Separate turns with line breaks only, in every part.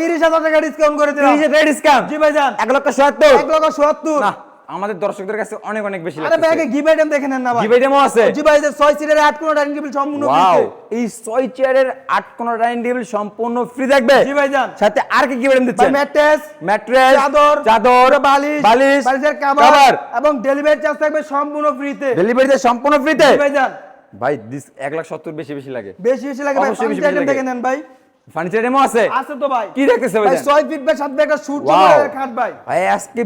তিরিশ হাজার টাকা ডিসকাউন্ট করে দিলাম।
তিরিশ হাজার ডিসকাউন্ট
জি ভাইজান।
এক লক্ষ সত্তর।
এক লক্ষ সত্তর।
আমাদের দর্শকদের কাছে অনেক অনেক বেশি
আরে ব্যাগে গিভ আইটেম দেখে নেন না ভাই।
জিবাই ডেমো আছে।
জি ভাই যে ছয় সিটের আট কোন ডাইনিং টেবিল সম্পূর্ণ
ওয়াও এই ছয় চেয়ারের আট কোন ডাইনিং টেবিল সম্পূর্ণ ফ্রি থাকবে।
জি ভাইজান।
সাথে আর কি বেড়ে
ভাই
দিচ্ছেন
ম্যাট্রেস
ম্যাট্রেস
চাদর
চাদর
বালিশ
বালিশ
বালিশের
কভার
এবং ডেলিভারি চার্জ থাকবে সম্পূর্ণ ফ্রিতে
ডেলিভারিতে সম্পূর্ণ ফ্রিতে
জি
ভাই দিস এক লাখ সত্তর বেশি বেশি লাগে।
বেশি বেশি লাগে ভাই। দেখে নেন ভাই।
ফার্নিচার ডেমো আছে?
আছে তো ভাই।
কি দেখতেছে
ভাই? ফিট বাই একটা সূর্য খাট ভাই।
ভাই আজকে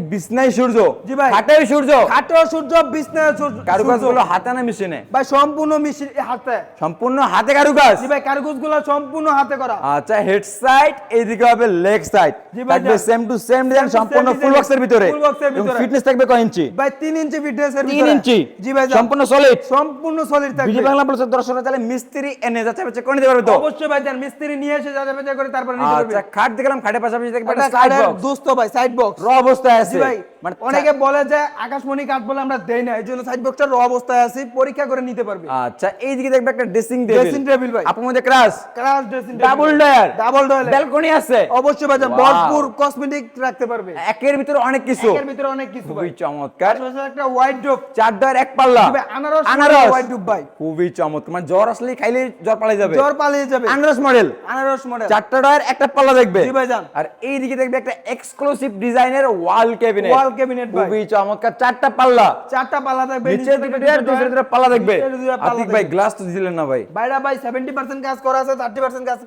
সূর্য।
জি ভাই।
খাটেও সূর্য।
খাটো সূর্য বিছনায় সূর্য
কারুকাজগুলো হাতে না মেশিনে?
ভাই সম্পূর্ণ মিশি হাতে।
সম্পূর্ণ হাতে কারুকাজ?
জি ভাই কারুকুজগুলো সম্পূর্ণ হাতে করা।
আচ্ছা হেড সাইড এইদিকে হবে লেগ সাইড থাকবে সেম টু সেম ডিজাইন সম্পূর্ণ ফুল বক্সের ভিতরে।
box এর ভিতরে।
ফিটনেস থাকবে কয় ইঞ্চি
ভাই তিন ইঞ্চি ফিটনেসের
তিন ইঞ্চি
জি ভাই
সম্পূর্ণ সলিড
সম্পূর্ণ সলিড থাকবে।
বিজি বাংলা দর্শকরা তাহলে মিস্ত্রি এনে যাচ্ছে করে পারবে তো?
অবশ্যই ভাই যান মিস্ত্রি নিয়ে এসে যাবে যাবে করে তারপরে নিতে পারবে।
আচ্ছা খাট দেখলাম খাটের পাশাপাশি দেখবে একটা সাইড বক্স
দোস্ত ভাই সাইড বক্স
র অবস্থায় আছে।
ভাই
মানে
অনেকে বলে যে আকাশমণি কাঠ বলে আমরা দেই না এই সাইড বক্সটা র অবস্থায় আছে পরীক্ষা করে নিতে পারবে।
আচ্ছা এইদিকে দেখবে একটা ড্রেসিং টেবিল
Dressing table ভাই।
আপনার মধ্যে ক্রাশ
crush dressing
double drawer
double drawer
balcony আছে।
অবশ্যই ভাই ভরপুর কসমেটিক রাখতে পারবে।
একের ভিতরে অনেক কিছু।
এর ভিতরে অনেক কিছু ভাই।
খুবই চমৎকার।
একটা হোয়াইট
চার ডয়ার এক পাল্লা।
আনারস
আনারস।
হোয়াইট ভাই।
খুবই চমৎকার। মানে জ্বর আসলে খাইলে জ্বর পালাই যাবে।
জ্বর পালিয়ে যাবে।
আনারস মডেল
আনারস মডেল
চারটা ডয়ার একটা পাল্লা দেখবে।
জি ভাইজান।
আর এইদিকে দেখবে একটা এক্সক্লুসিভ ডিজাইনের ওয়াল ক্যাবিনেট
Wall cabinet
খুবই চমৎকার চারটা পাল্লা।
চারটা পাল্লা থাকবে
নিচে দুটো ডয়ার দুটো ডয়ার পাল্লা দেখবে।
নিচে দুটো পাল্লা
আতিক ভাই গ্লাস তো দিলেন না ভাই।
বাইরা ভাই সেভেন্টি পার্সেন্ট কাজ করা আছে থার্টি পার্সেন্ট কাজ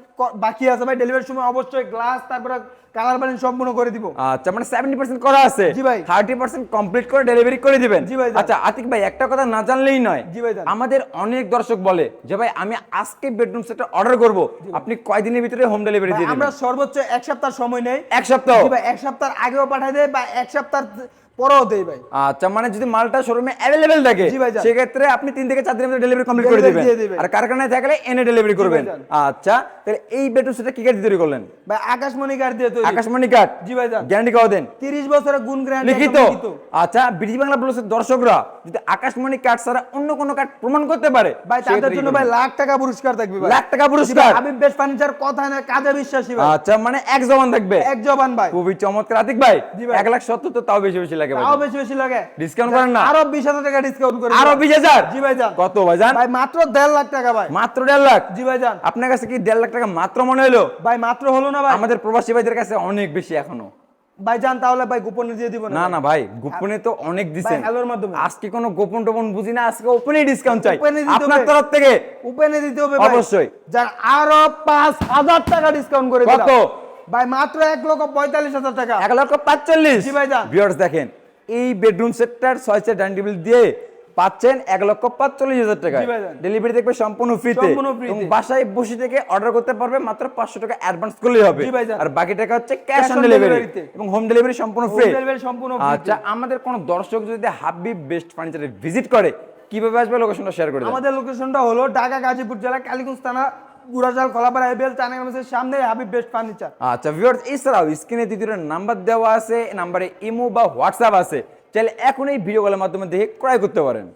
বাকি আছে ভাই। ডেলিভারির সময় অবশ্যই গ্লাস তারপরে কালার বানিয়ে সম্পূর্ণ করে দিব।
আচ্ছা মানে সেভেন্টি পার্সেন্ট করা আছে।
জি ভাই।
থার্টি পার্সেন্ট কমপ্লিট করে ডেলিভারি করে দিবেন।
জি ভাই,
আচ্ছা আতিক ভাই একটা কথা না জানলেই নয়।
জি ভাই,
আমাদের অনেক দর্শক বলে যে ভাই আমি আজকে বেডরুম সেটটা অর্ডার করব। আপনি কয়দিনের ভিতরে হোম ডেলিভারি দিয়ে
আমরা সর্বোচ্চ এক সপ্তাহ সময় নেই।
এক সপ্তাহ?
এক সপ্তাহ আগেও পাঠাই দেয় বা এক সপ্তাহ পরেও দেই ভাই।
আচ্ছা মানে যদি মালটা শোরুমে অ্যাভেলেবেল থাকে। সেক্ষেত্রে আপনি তিন থেকে চার দিনের মধ্যে ডেলিভারি কমপ্লিট করে দিবেন। আর কারখানায় থাকলে এনে ডেলিভারি করবেন। আচ্ছা তাহলে এই বেডরুম সেটটা কি তৈরি করলেন?
ভাই আকাশমণি কাঠ দিয়ে তৈরি।
আকাশমণি কাঠ
জি ভাই
গ্যারান্টি কত দেন?
30 বছরের গুণ গ্যারান্টি
লিখিত? আচ্ছা বিডি বাংলা দর্শকরা যদি আকাশমণি কাঠ ছাড়া অন্য কোনো কাঠ প্রমাণ করতে পারে
ভাই তাদের জন্য ভাই লাখ টাকা পুরস্কার থাকবে ভাই।
লাখ টাকা পুরস্কার?
বেস্ট ফার্নিচার কথা না কাজে বিশ্বাসী ভাই।
আচ্ছা মানে এক জবান থাকবে?
এক জবান ভাই।
খুবই চমৎকার। আতিক ভাই
জি ভাই।
এক লাখ সত্তর তো তাও বেশি বেশি লাগে ভাই
তাও বেশি বেশি লাগে।
ডিসকাউন্ট করেন না।
আরও বিশ হাজার টাকা ডিসকাউন্ট করে
আরও
দিলাম।
বিশ হাজার?
জি ভাই যান
কত ভাই
ভাই মাত্র দেড় লাখ টাকা ভাই।
মাত্র দেড় লাখ?
জি ভাই যান
আপনার কাছে কি দেড় লাখ টাকা মাত্র মনে হলো?
ভাই মাত্র হলো না ভাই।
আমাদের প্রবাসী ভাইদের কাছে অনেক বেশি এখনও।
ভাই যান তাহলে ভাই গোপনে দিয়ে দিব
না না ভাই? গোপনে তো অনেক দিছেন।
হ্যালোর মাধ্যমে।
আজকে কোনো গোপন টোপন বুঝি না আজকে ওপেনই ডিসকাউন্ট চাই। আপনার তরফ থেকে।
উপেনে দিতে হবে ভাই।
অবশ্যই।
যার আরও পাঁচ হাজার টাকা ডিসকাউন্ট করে দিলাম।
কত?
ভাই মাত্র এক লক্ষ পঁয়তাল্লিশ হাজার টাকা।
এক লক্ষ পাঁচচল্লিশ।
জি ভাইজান।
ভিউয়ার্স দেখেন এই বেডরুম সেটটার ছয় চেয়ার ডাইনিং টেবিল দিয়ে পাচ্ছেন এক লক্ষ পাঁচচল্লিশ হাজার টাকা। ডেলিভারি দেখবে সম্পূর্ণ ফ্রিতে। এবং বাসায় বসে থেকে অর্ডার করতে পারবে মাত্র পাঁচশো টাকা অ্যাডভান্স করলেই হবে। আর বাকি টাকা হচ্ছে ক্যাশ অন ডেলিভারি এবং হোম ডেলিভারি সম্পূর্ণ ফ্রি
সম্পূর্ণ
আচ্ছা আমাদের কোন দর্শক যদি হাবিব বেস্ট ফার্নিচারে ভিজিট করে কীভাবে আসবে? লোকেশনটা শেয়ার করে
আমাদের লোকেশনটা হলো ঢাকা গাজীপুর জেলা কালীগঞ্জ থানা গুড়াজাল খোলাপাড়া এবিএল চানাগামের সামনে, হাবিব বেস্ট ফার্নিচার
আচ্ছা ভিউয়ার্স এছাড়াও স্ক্রিনে দ্বিতীয় নাম্বার দেওয়া আছে নাম্বারে ইমো বা হোয়াটসঅ্যাপ আছে। চাইলে এখন এই ভিডিও কলের মাধ্যমে দেখে ক্রয় করতে পারেন।